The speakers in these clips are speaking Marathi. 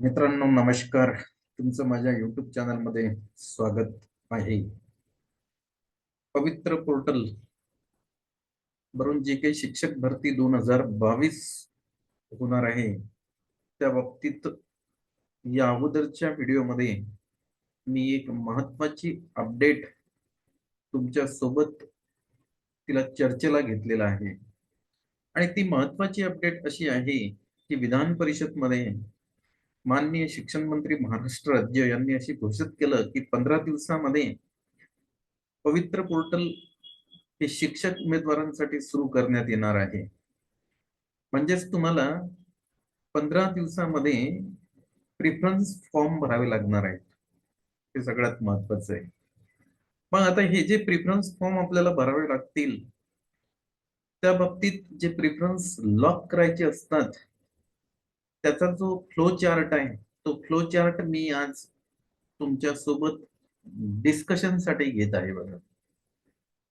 मित्रांनो नमस्कार. तुमचं माझ्या युट्यूब चॅनलमध्ये स्वागत आहे. पवित्र पोर्टल वरून जे काही शिक्षक भरती दोन हजार बावीस होणार आहे त्या बाबतीत या अगोदरच्या व्हिडिओमध्ये मी एक महत्वाची अपडेट तुमच्यासोबत तिला चर्चेला घेतलेला आहे. आणि ती महत्वाची अपडेट अशी आहे की विधान परिषदमध्ये माननीय शिक्षण मंत्री महाराष्ट्र राज्य यांनी अशी घोषित केलं की पंधरा दिवसामध्ये पवित्र पोर्टल हे शिक्षक उमेदवारांसाठी सुरू करण्यात येणार आहे. म्हणजेच तुम्हाला पंधरा दिवसामध्ये प्रिफरन्स फॉर्म भरावे लागणार आहेत. हे सगळ्यात महत्वाचं आहे. मग आता हे जे प्रिफरन्स फॉर्म आपल्याला भरावे लागतील त्या बाबतीत जे प्रिफरन्स लॉक करायचे असतात त्याचा जो फ्लो चार्ट आहे तो फ्लो चार्ट मी आज तुमच्यासोबत डिस्कशनसाठी घेत आहे बघा.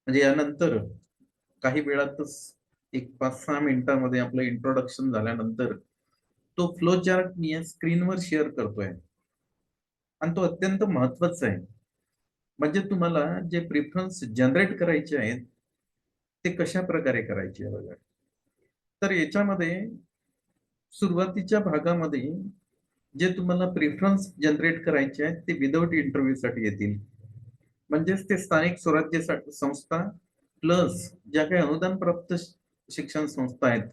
म्हणजे यानंतर काही वेळातच एक पाच सहा मिनिटांमध्ये आपलं इंट्रोडक्शन झाल्यानंतर तो फ्लो चार्ट मी या स्क्रीनवर शेअर करतोय. आणि तो अत्यंत महत्त्वाचा आहे. म्हणजे तुम्हाला जे प्रिफरन्स जनरेट करायचे आहेत ते कशा प्रकारे करायचे बघा. तर याच्यामध्ये सुरुवातीच्या भागामध्ये जे तुम्हाला प्रिफरन्स जनरेट करायचे आहेत ते विदाउट इंटरव्ह्यू साठी येतील. म्हणजेच ते स्थानिक स्वराज्य संस्था प्लस ज्या काही अनुदान प्राप्त शिक्षण संस्था आहेत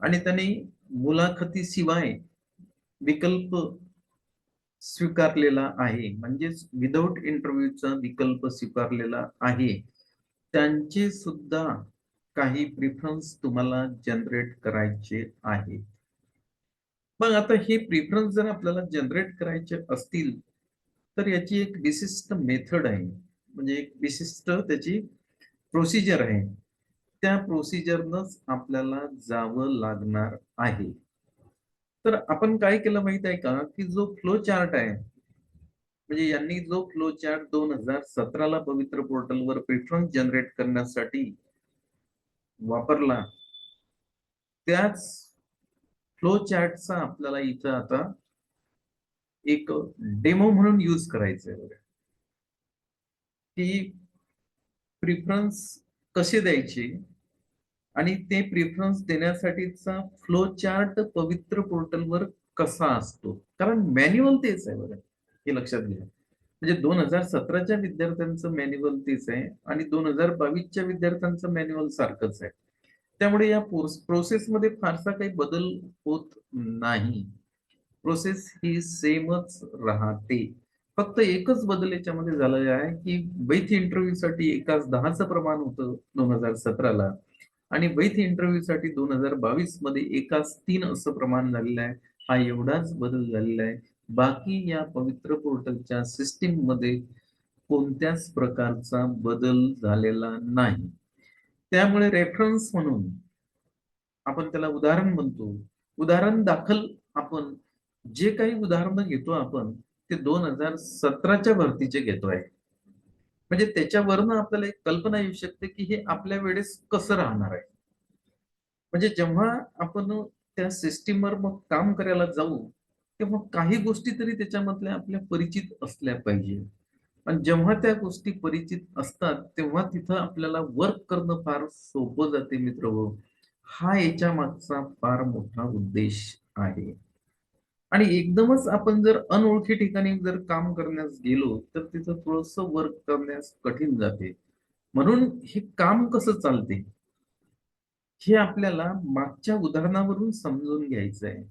आणि त्यांनी मुलाखतीशिवाय विकल्प स्वीकारलेला आहे. म्हणजेच विदाउट इंटरव्ह्यूचा विकल्प स्वीकारलेला आहे. त्यांचे सुद्धा काही प्रिफरन्स तुम्हाला जनरेट करायचे आहे मग आता हे प्रिफरन्स जर आपल्याला जनरेट करायचे असतील तर याची एक विशिष्ट मेथड आहे. म्हणजे एक विशिष्ट त्याची प्रोसिजर आहे. त्या प्रोसिजरनच आपल्याला जावं लागणार आहे. तर आपण काय केलं माहीत आहे का? की जो फ्लो चार्ट आहे म्हणजे यांनी जो फ्लो चार्ट दोन हजार सतराला पवित्र पोर्टलवर प्रिफरन्स जनरेट करण्यासाठी वापरला त्याच फ्लो चार्टचा आपल्याला इथं आता एक डेमो म्हणून यूज करायचं आहे की प्रिफरन्स कसे द्यायची? आणि ते प्रिफरन्स देण्यासाठीचा फ्लो चार्ट पवित्र पोर्टलवर कसा असतो? कारण मॅन्युअल तेच आहे बघा हे लक्षात घ्या. म्हणजे दोन हजार सतराच्या विद्यार्थ्यांचं मॅन्युअल तेच आहे आणि दोन हजार बावीसच्या विद्यार्थ्यांचं मॅन्युअल सारखंच आहे. त्यामुळे या प्रोसेसमध्ये फारसा काही बदल होत नाही. प्रोसेस ही सेमच राहते. फक्त एकच बदल याच्यामध्ये झालेला आहे की बैथ इंटरव्ह्यू साठी एकाच दहाचं प्रमाण होतं दोन हजार सतराला आणि बैथ इंटरव्ह्यू साठी दोन हजार बावीसमध्ये एकाच तीन असं प्रमाण झालेलं आहे. हा एवढाच बदल झालेला आहे. बाकी या पवित्र पोर्टलच्या सिस्टीममध्ये कोणत्याच प्रकारचा बदल झालेला नाही. त्यामुळे रेफरन्स म्हणून आपण त्याला उदाहरण म्हणतो. उदाहरण दाखल आपण जे काही उदाहरण घेतो आपण ते दोन हजार सतराच्या भरतीचे घेतोय. म्हणजे त्याच्यावरनं आपल्याला एक कल्पना येऊ शकते की हे आपल्या वेळेस कसं राहणार आहे. म्हणजे जेव्हा आपण त्या सिस्टीमवर मग काम करायला जाऊ तेव्हा काही गोष्टी तरी त्याच्यामधल्या आपल्या परिचित असल्या पाहिजे. पण जेव्हा त्या गोष्टी परिचित असतात तेव्हा तिथं आपल्याला वर्क करणं फार सोपं जाते मित्र. हा याच्या मागचा फार मोठा उद्देश आहे. आणि एकदमच आपण जर अनोळखी ठिकाणी जर काम करण्यास गेलो तर तिथं थोडस वर्क करण्यास कठीण जाते. म्हणून हे काम कसं चालते? हे आपल्याला मागच्या उदाहरणावरून समजून घ्यायचं आहे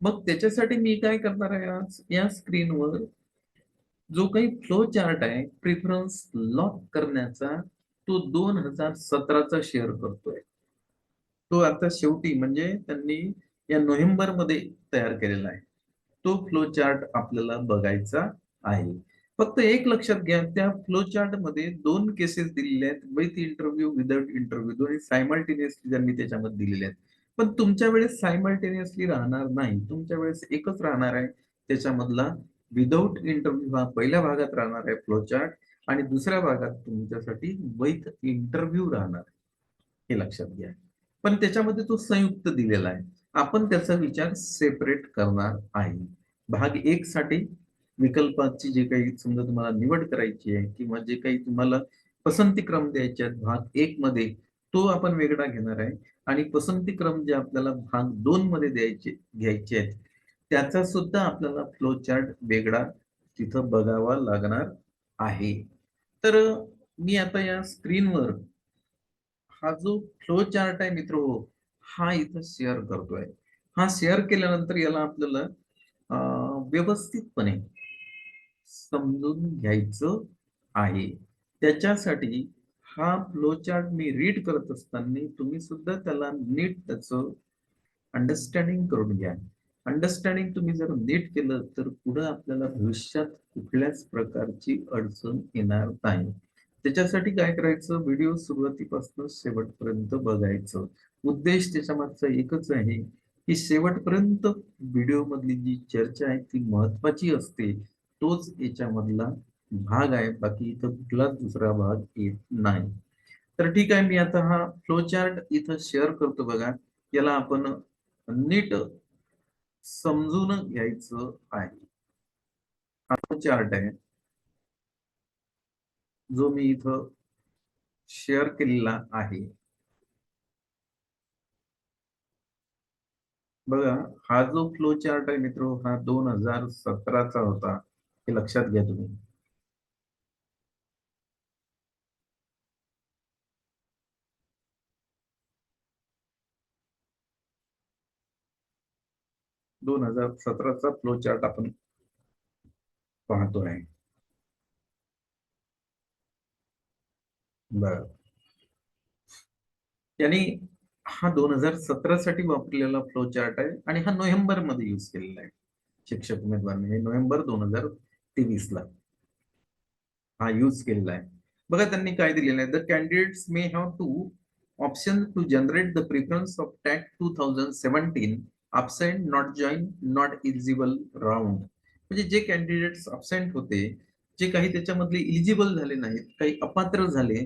मग त्याच्यासाठी मी काय करणार आहे आज? या स्क्रीनवर जो काही फ्लो चार्ट आहे प्रिफरन्स लॉक करण्याचा तो दोन हजार सतराचा शेअर करतोय. तो आता शेवटी म्हणजे त्यांनी या नोव्हेंबरमध्ये तयार केलेला आहे. तो फ्लो चार्ट आपल्याला बघायचा आहे. फक्त एक लक्षात घ्या त्या फ्लो चार्टमध्ये दोन केसेस दिलेले आहेत विथ इंटरव्ह्यू विदाउट इंटरव्ह्यू दोन्ही सायमल्टेनियसली त्यांनी त्याच्यामध्ये दिलेले आहेत. पण तुमच्या वेळेस सायमल्टेनियसली राहणार नाही. तुमच्या वेळेस एकच राहणार आहे त्याच्यामधला विदाऊट इंटरव्ह्यू हा पहिल्या भागात राहणार आहे फ्लो चार्ट आणि दुसऱ्या भागात तुमच्यासाठी वैध इंटरव्ह्यू राहणार हे लक्षात घ्या. पण त्याच्यामध्ये तो संयुक्त दिलेला आहे. आपण त्याचा विचार सेपरेट करणार आहे. भाग एक साठी विकल्पाची जे काही समजा तुम्हाला निवड करायची आहे किंवा जे काही तुम्हाला पसंती क्रम द्यायचे आहेत भाग एक मध्ये तो आपण वेगळा घेणार आहे. आणि पसंती क्रम जे आपल्याला भाग दोन मध्ये द्यायचे घ्यायचे आहेत त्याचा सुद्धा आपल्याला फ्लो चार्ट वेगळा तिथं बघावा लागणार आहे. तर मी आता या स्क्रीनवर हा जो फ्लो चार्ट आहे मित्र हा इथं शेअर करतोय. हा शेअर केल्यानंतर याला आपल्याला व्यवस्थितपणे समजून घ्यायचं आहे. त्याच्यासाठी हा फ्लो चार्ट मी रीड करत असताना तुम्ही सुद्धा त्याला नीट त्याचं अंडरस्टँडिंग करून घ्या. अंडरस्टँडिंग तुम्ही जर नीट केलं तर पुढे आपल्याला भविष्यात कुठल्याच प्रकारची अडचण येणार नाही. त्याच्यासाठी काय करायचं? व्हिडिओ सुरुवातीपासून शेवटपर्यंत बघायचं. उद्देश त्याच्या मागचा एकच आहे की शेवटपर्यंत व्हिडिओ मधली जी चर्चा आहे ती महत्वाची असते. तोच याच्यामधला भाग आहे बाकी इथं कुठलाच दुसरा भाग येत नाही. तर ठीक आहे मी आता हा फ्लो चार्ट इथं शेअर करतो बघा. याला आपण नीट समजून घ्यायचं आहे. चार्ट आहे. जो मी इथं शेअर केलेला आहे. बघा हा जो फ्लो चार्ट आहे मित्र हा दोन हजार सतराचा होता. हे लक्षात घ्या तुम्ही. दोन हजार सतराचा फ्लो चार्ट आपण पाहतो आहे बर. त्यांनी हा दोन हजार सतरा साठी वापरलेला फ्लो चार्ट आहे आणि हा नोव्हेंबरमध्ये युज केलेला आहे. शिक्षक उमेदवार म्हणजे नोव्हेंबर दोन हजार तेवीस ला हा युज केलेला आहे. बघा त्यांनी काय दिलेलं आहे. The candidates may have to option to generate the preference of TAT two thousand seventeen absent not join not eligible round म्हणजे जे कॅन्डिडेट्स अबसेंट होते जे काही त्याच्यामधले इलिजिबल झाले नाहीत काही अपात्र झाले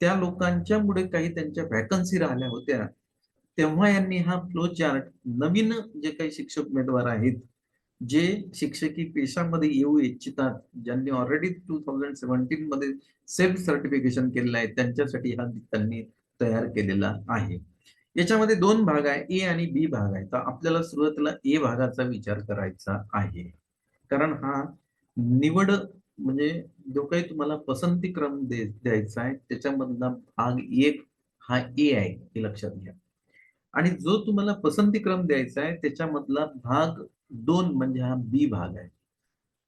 त्या लोकांच्यामुळे काही त्यांच्या व्हॅकन्सी राहिल्या होत्या. तेव्हा यांनी हा फ्लो चार्ट नवीन जे काही शिक्षक उमेदवार आहेत जे शिक्षकी पेशामध्ये येऊ इच्छितात ज्यांनी ऑलरेडी टू थाउजंड सेव्हन्टीन मध्ये सेल्फ सर्टिफिकेशन केलेलं आहे त्यांच्यासाठी हा त्यांनी तयार केलेला आहे. याच्यामध्ये दोन भाग आहे ए आणि बी भाग आहे. तर आपल्याला सुरुवातीला ए भागाचा विचार करायचा आहे. कारण हा निवड म्हणजे जो काही तुम्हाला पसंती क्रम द्यायचा आहे त्याच्यामधला भाग एक हा ए आहे हे लक्षात घ्या. आणि जो तुम्हाला पसंती क्रम द्यायचा आहे त्याच्यामधला भाग दोन म्हणजे हा बी भाग आहे.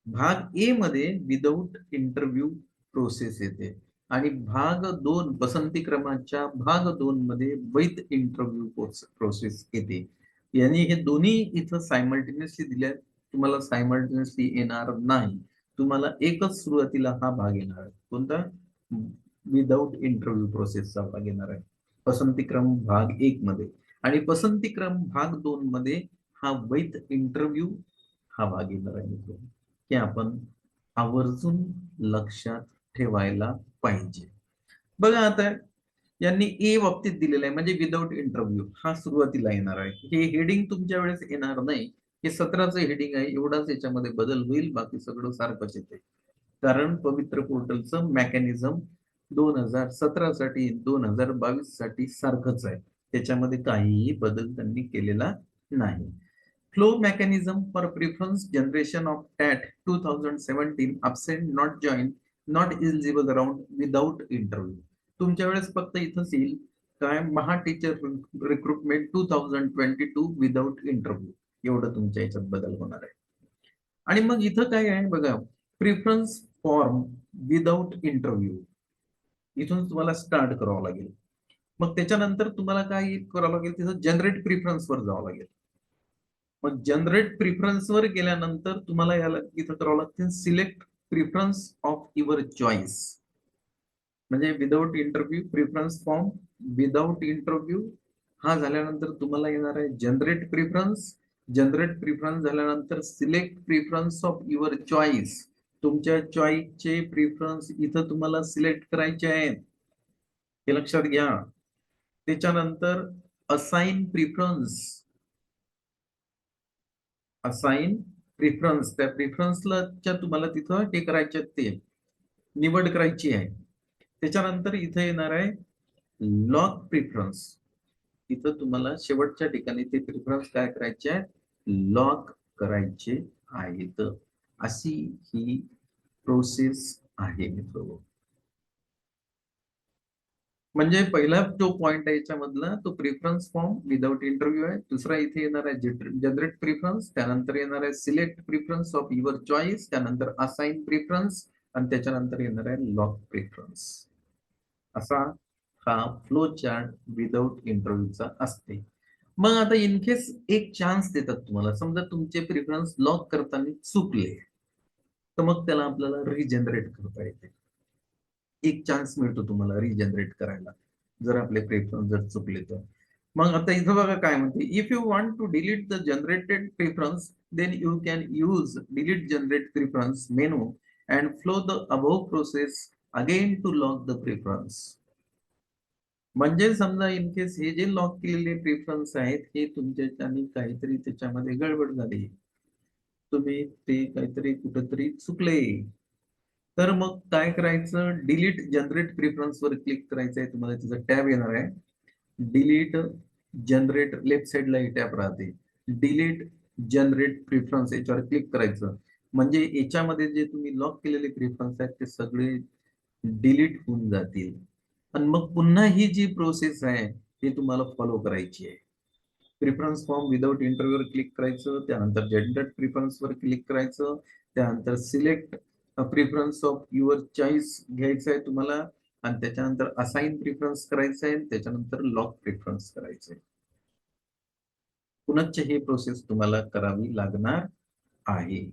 भाग ए मध्ये विदाऊट इंटरव्ह्यू प्रोसेस येते. आणि भाग दोन बसंती क्रमाच्या भाग दोन मध्ये वैध इंटरव्ह्यू प्रोसेस येते. यांनी हे दोन्ही इथं सायमल्टेनियसली दिले तुम्हाला सायमल्टेनियसली येणार नाही. तुम्हाला एकच सुरुवातीला हा भाग येणार आहे. कोणता? विदाऊट इंटरव्ह्यू प्रोसेसचा भाग येणार आहे. पसंती क्रम भाग एक मध्ये. आणि पसंतीक्रम भाग दोन मध्ये हा वैध इंटरव्ह्यू हा भाग येणार आहे की आपण आवर्जून लक्षात ठेवायला पाहिजे. बघा आता यांनी ए बाबतीत दिलेलं आहे म्हणजे विदाउट इंटरव्ह्यू हा सुरुवातीला येणार आहे. हे हेडिंग तुमच्या वेळेस येणार नाही. हे सतराचं हेडिंग आहे एवढाच याच्यामध्ये बदल होईल बाकी सगळं सारखंच येते कारण पवित्र पोर्टलचं मेकॅनिझम दोन हजार सतरा साठी दोन हजार बावीससाठी सारखंच आहे. त्याच्यामध्ये काहीही बदल त्यांनी केलेला नाही. Flow mechanism for preference generation of TAT two thousand seventeen absent not join not eligible round without interview तुमच्या वेळेस फक्त इथंच येईल. काय Maha teacher recruitment two thousand twenty two without interview एवढं तुमच्या याच्यात बदल होणार आहे. आणि मग इथं काय आहे बघा प्रिफरन्स फॉर्म विदाऊट इंटरव्ह्यू इथून तुम्हाला स्टार्ट करावं लागेल. मग त्याच्यानंतर तुम्हाला काय करावं लागेल? तिथं जनरेट प्रिफरन्स वर जावं लागेल. मग जनरेट प्रिफरन्स वर गेल्यानंतर तुम्हाला याला इथं करावं लागतील select preference of your choice म्हणजे without interview preference form without interview हा झाल्यानंतर तुम्हाला येणार आहे जनरेट प्रिफरन्स जनरेट प्रिफरन्स झाल्यानंतर select preference of your choice तुमच्या चॉईसचे प्रिफरन्स इथं तुम्हाला सिलेक्ट करायचे आहेत. हे लक्षात घ्या. त्याच्यानंतर असाइन प्रिफरन्स असाइन प्रिफरन्स त्या प्रिफरन्सला तुम्हाला तिथं हे करायचे आहेत ते. निवड करायची आहे. त्याच्यानंतर इथं येणार आहे लॉक प्रिफरन्स इथं तुम्हाला शेवटच्या ठिकाणी ते प्रिफरन्स काय करायचे आहे लॉक करायचे आहेत. अशी ही प्रोसेस आहे मित्र म्हणजे पहिला जो पॉइंट आहे याच्यामधला तो प्रिफरन्स फॉर्म विदाउट इंटरव्ह्यू आहे. दुसरा इथे येणार आहे जनरेट प्रिफरन्स त्यानंतर येणार आहे select preference of your choice त्यानंतर असाइन प्रिफरन्स आणि त्याच्यानंतर येणार आहे लॉक प्रिफरन्स असा हा फ्लो चार्ट विदाउट इंटरव्ह्यूचा असते. मग आता इन केस एक चान्स देतात तुम्हाला समजा तुमचे प्रिफरन्स लॉक करताना चुकले तर मग त्याला आपल्याला रिजनरेट करता येते. एक चान्स मिळतो तुम्हाला रिजनरेट करायला जर आपले प्रेफरन्स जर चुकले तर. मग आता इथं बघा काय म्हणते if you want to delete the generated preference then you can use delete generate preference menu and flow the above process again to lock the preference म्हणजे समजा इन केस हे जे लॉक केलेले प्रिफरन्स आहेत हे तुमच्याच्याने काहीतरी त्याच्यामध्ये गडबड झाली. तुम्ही ते काहीतरी कुठंतरी चुकले. तर मग काय करायचं? डिलीट जनरेट प्रिफरन्स वर क्लिक करायचं आहे. तुम्हाला त्याचा टॅब येणार आहे. डिलीट जनरेट लेफ्ट साइडला ही टॅब राहते. डिलीट जनरेट प्रिफरन्स याच्यावर क्लिक करायचं. म्हणजे याच्यामध्ये जे तुम्ही लॉक केलेले प्रिफरन्स आहेत ते सगळे डिलीट होऊन जातील. आणि मग पुन्हा ही जी प्रोसेस आहे ती तुम्हाला फॉलो करायची आहे. प्रिफरन्स फॉर्म विदाउट इंटरव्ह्यूवर क्लिक करायचं. त्यानंतर जनरेट प्रिफरन्स वर क्लिक करायचं. त्यानंतर select preference of your choice घ्यायचं आहे तुम्हाला. आणि त्याच्यानंतर असाइन प्रिफरन्स करायचं आहे. त्याच्यानंतर लॉक प्रिफरन्स करायचं आहे. पुनश्च हे प्रोसेस तुम्हाला करावी लागणार आहे?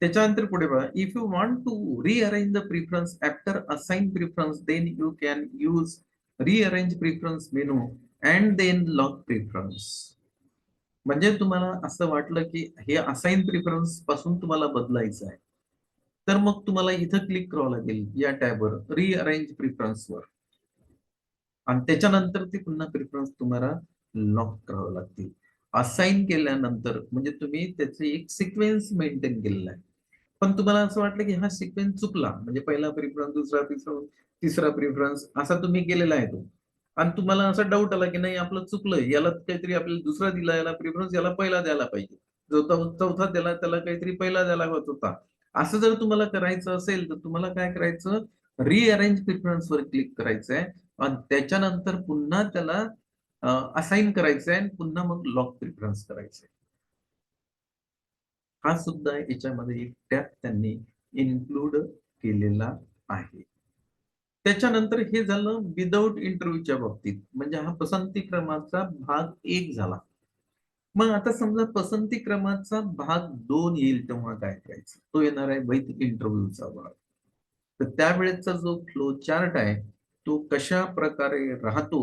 त्याच्यानंतर पुढे बघा. If you want to rearrange the preference after assign preference then you can use rearrange preference menu and then lock preference म्हणजे तुम्हाला असं वाटलं की हे असाइन प्रिफरन्सपासून तुम्हाला बदलायचं आहे. तर मग तुम्हाला इथं क्लिक करावं लागेल या टॅबवर रिअरेंज प्रिफरन्सवर आणि त्याच्यानंतर ते पुन्हा प्रिफरन्स तुम्हाला लॉक करावं लागतील. असाइन केल्यानंतर म्हणजे तुम्ही त्याचे एक सिक्वेन्स मेंटेन केलेला आहे. पण तुम्हाला असं वाटलं की हा सिक्वेन्स चुकला म्हणजे पहिला प्रिफरन्स दुसरा तिसरा तिसरा प्रिफरन्स असा तुम्ही केलेला आहे तो. आणि तुम्हाला असा डाऊट आला की नाही आपलं चुकलं याला काहीतरी आपल्याला दुसरा दिला याला प्रिफरन्स याला पहिला द्यायला पाहिजे. जो चौथा त्याला त्याला काहीतरी पहिला द्यायला होत होता. असं जर तुम्हाला करायचं असेल तर तुम्हाला काय करायचं? रिअरेंज प्रिफरन्स वर क्लिक करायचंय. आणि त्याच्यानंतर पुन्हा त्याला असाइन करायचंय आणि पुन्हा मग लॉक प्रिफरन्स करायचंय. हा सुद्धा याच्यामध्ये एक टॅप त्यांनी इन्क्लूड केलेला आहे. त्याच्यानंतर हे झालं विदाउट इंटरव्ह्यूच्या बाबतीत. म्हणजे हा पसंती क्रमाचा भाग एक झाला. मग आता समजा पसंती क्रमाचा भाग दोन येईल तेव्हा काय करायचं? तो येणार आहे वैध इंटरव्ह्यूचा भाग. तर त्यावेळेचा जो फ्लो चार्ट आहे तो कशा प्रकारे राहतो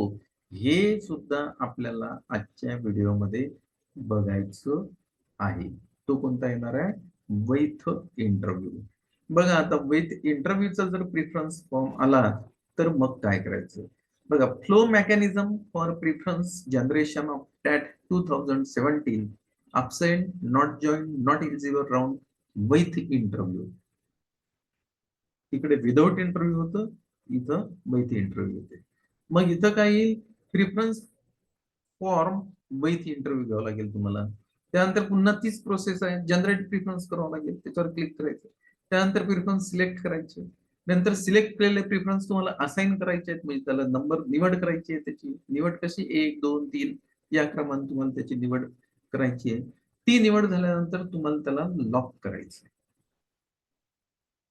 हे सुद्धा आपल्याला आजच्या व्हिडिओमध्ये बघायचं आहे. तो कोणता येणार आहे? वैथ इंटरव्ह्यू बघा आता वैथ इंटरव्ह्यूचा जर प्रिफरन्स फॉर्म आला तर मग काय करायचं? बघा flow mechanism for preference generation of TAT two thousand seventeen absent not join not eligible round with interview इकडे विदाउट इंटरव्ह्यू होतं इथं वैथ इंटरव्ह्यू होते. मग इथं काय येईल प्रिफरन्स फॉर्म वैथ इंटरव्ह्यू घ्यावा लागेल तुम्हाला. त्यानंतर पुन्हा तीच प्रोसेस आहे जनरेट प्रिफरन्स करावं लागेल त्याच्यावर क्लिक करायचं. त्यानंतर प्रिफरन्स सिलेक्ट करायचे. नंतर सिलेक्ट केलेले प्रिफरन्स तुम्हाला असाइन करायचे आहेत. म्हणजे त्याला नंबर निवड करायची आहे त्याची. निवड कशी? एक दोन तीन या क्रमाने तुम्हाला त्याची निवड करायची आहे. ती निवड झाल्यानंतर तुम्हाला त्याला लॉक करायचं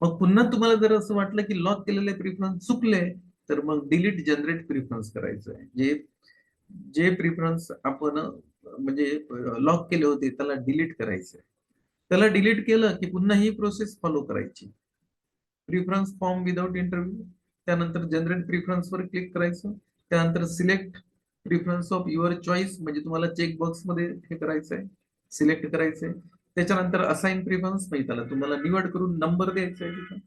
मग पुन्हा तुम्हाला जर असं वाटलं की लॉक केलेले प्रिफरन्स चुकले तर मग डिलीट जनरेट प्रिफरन्स करायचं आहे. जे जे प्रिफरन्स आपण म्हणजे लॉक केले होते त्याला डिलीट करायचं त्याला डिलीट केलं की पुन्हा ही प्रोसेस फॉलो करायची. प्रिफरन्स फॉर्म विदाउट इंटरव्ह्यू त्यानंतर जनरेट प्रिफरन्स वर क्लिक करायचं. त्यानंतर select preference of your choice म्हणजे तुम्हाला चेक बॉक्समध्ये हे करायचं आहे सिलेक्ट करायचंय. त्याच्यानंतर असाइन प्रिफरन्स म्हणजे त्याला तुम्हाला निवड करून नंबर द्यायचा आहे तिथं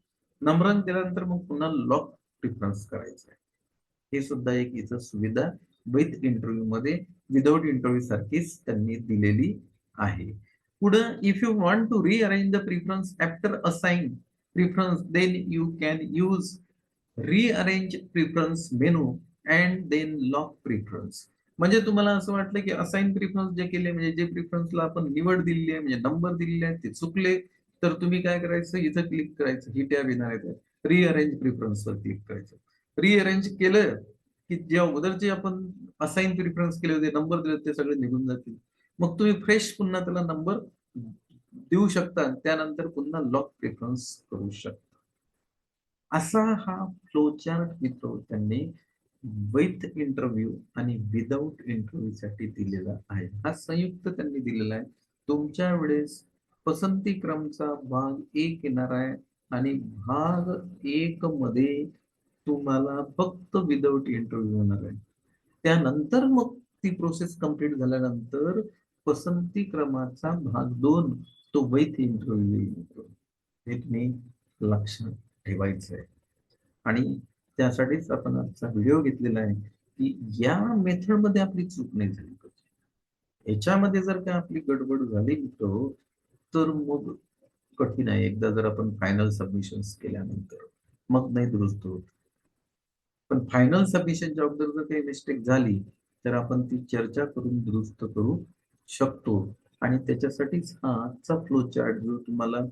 नंबर दिल्यानंतर मग पुन्हा लॉक प्रिफरन्स करायचं आहे हे सुद्धा एक इथं सुविधा विथ इंटरव्ह्यू मध्ये विदाउट इंटरव्ह्यू सारखीच त्यांनी दिलेली आहे. पुढं if you want to rearrange the preference after assign preference then you can use rearrange preference menu and then lock preference म्हणजे तुम्हाला असं वाटलं की असाइन प्रिफरन्स जे केले म्हणजे जे प्रिफरन्सला आपण निवड दिलेली आहे म्हणजे नंबर दिलेले आहेत ते चुकले तर तुम्ही काय करायचं? इथं क्लिक करायचं ही टॅब येणार आहे रिअरेंज प्रिफरन्स वर क्लिक करायचं. रिअरेंज केलं की जे अगोदरचे आपण असाइन प्रिफरन्स केले होते नंबर दिले ते सगळे निघून जातील. मग तुम्ही फ्रेश पुन्हा त्याला नंबर देऊ शकता त्यानंतर पुन्हा लॉक प्रिफरन्स करू शकता. असा हा फ्लोचार्ट मित्र त्यांनी विथ इंटरव्ह्यू आणि विदाऊट इंटरव्ह्यू साठी दिलेला आहे. हा संयुक्त त्यांनी दिलेला आहे. तुमच्या वेळेस पसंती क्रमचा भाग एक येणार आहे आणि भाग एक मध्ये तुम्हाला फक्त विदाऊट इंटरव्ह्यू होणार आहे. त्यानंतर मग ती प्रोसेस कंप्लीट झाल्यानंतर पसंती क्रमाचा भाग दोन तो वैध इंटरव्ह्यू येईल हे तुम्ही लक्षात ठेवायचं आहे आणि त्यासाठीच आपण आजचा व्हिडिओ घेतलेला आहे की या मेथडमध्ये आपली चूक नाही झाली पाहिजे. याच्यामध्ये जर का आपली गडबड झाली मित्र तर मग कठीण आहे. एकदा जर आपण फायनल सबमिशन केल्यानंतर मग नाही दुरुस्त होत. पण फायनल सबमिशनच्या अगोदर जर काही मिस्टेक झाली तर आपण ती चर्चा करून दुरुस्त करू शकतो. आणि त्याच्यासाठीच हा आजचा फ्लो चार्ट जो तुम्हाला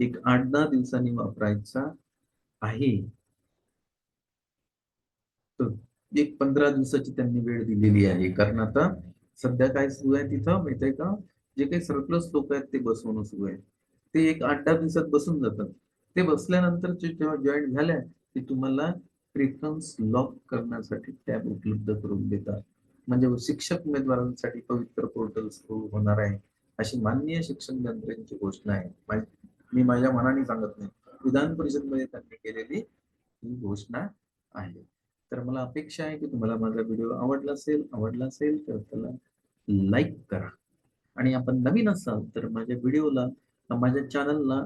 एक आठ दहा दिवसांनी वापरायचा आहे. एक पंधरा दिवसाची त्यांनी वेळ दिलेली आहे. कारण आता सध्या काय सुरू आहे तिथं माहीत आहे का? जे काही सरप्लस लोक आहेत ते बसवणं सुरू आहे. ते एक आठ दहा दिवसात बसून जातात. ते बसल्यानंतर जेव्हा जॉईन झाल्या ते तुम्हाला प्रेफरन्स लॉक करण्यासाठी टॅब उपलब्ध करून देतात. म्हणजे शिक्षक उमेदवारांसाठी पवित्र पोर्टल सुरू होणार आहे. अशी माननीय शिक्षण मंत्र्यांची घोषणा आहे. मी माझ्या मनाने सांगत नाही. विधान परिषदमध्ये त्यांनी केलेली ही घोषणा आहे. तर मला अपेक्षा आहे की तुम्हाला माझा व्हिडिओ आवडला असेल आवडला असेल तर त्याला लाईक करा. आणि आपण नवीन असाल तर माझ्या व्हिडिओला माझ्या चॅनलला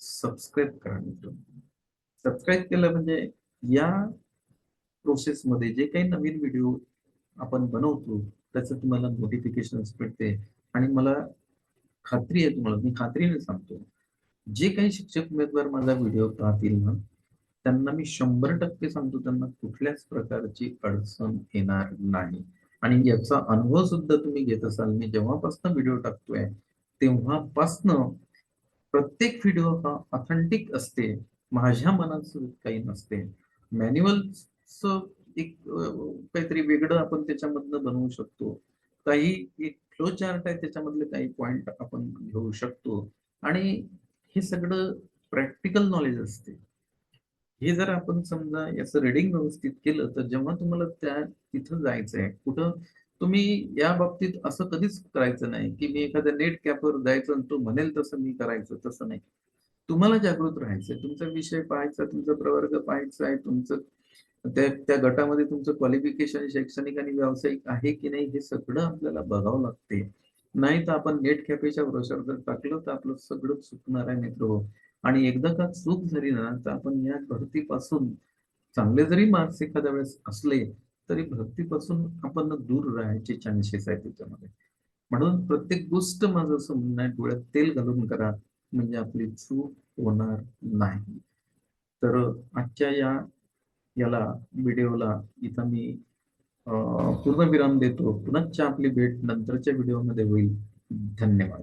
सबस्क्राईब करा मित्र सबस्क्राईब केलं म्हणजे या प्रोसेसमध्ये जे काही नवीन व्हिडिओ आपण बनवतो त्याचं तुम्हाला नोटिफिकेशन भेटते. आणि मला खात्री आहे तुम्हाला मी खात्रीने सांगतो. जे काही शिक्षक उमेदवार माझा व्हिडिओ पाहतील ना त्यांना मी शंभर टक्के सांगतो त्यांना कुठल्याच प्रकारची अडचण येणार नाही. आणि याचा अनुभव सुद्धा तुम्ही घेत असाल मी जेव्हापासून व्हिडिओ टाकतोय तेव्हापासनं प्रत्येक व्हिडिओ हा ऑथेंटिक असते माझ्या मनात काही नसते. मॅन्युअलच एक काहीतरी वेगळं आपण त्याच्यामधनं बनवू शकतो. काही एक फ्लो चार्ट आहे त्याच्यामधले काही पॉइंट आपण घेऊ शकतो. आणि हे सगळं प्रॅक्टिकल नॉलेज असते. हे जर आपण समजा याचं रीडिंग व्यवस्थित केलं तर जेव्हा तुम्हाला त्या तिथं जायचं आहे कुठं तुम्ही या बाबतीत असं कधीच करायचं नाही की मी एखाद्या नेट कॅपवर जायचं आणि तो म्हणेल तसं मी करायचं तसं नाही. तुम्हाला जागृत राहायचंय. तुमचा विषय पाहायचा तुमचा प्रवर्ग पाहायचा आहे तुमचं त्या त्या गटामध्ये तुमचं क्वालिफिकेशन शैक्षणिक आणि व्यावसायिक आहे की नाही हे सगळं आपल्याला बघावं लागते. नाही तर आपण नेट कॅफेच्या भरोशावर जर टाकलं तर आपलं सगळं चुकणार आहे मित्र. आणि एकदा का चूक झाली ना तर आपण या भरतीपासून चांगले जरी मार्क्स एखाद्या वेळेस असले तरी भरतीपासून आपण दूर राहायचे चान्सेस आहेत त्याच्यामध्ये. म्हणून प्रत्येक गोष्ट माझं असं म्हणणं आहे डोळ्यात तेल घालून करा म्हणजे आपली चूक होणार नाही. तर आजच्या या याला व्हिडिओला इथं मी पूर्ण विराम देतो. पुनश्च आपली भेट नंतरच्या व्हिडिओमध्ये होईल. धन्यवाद.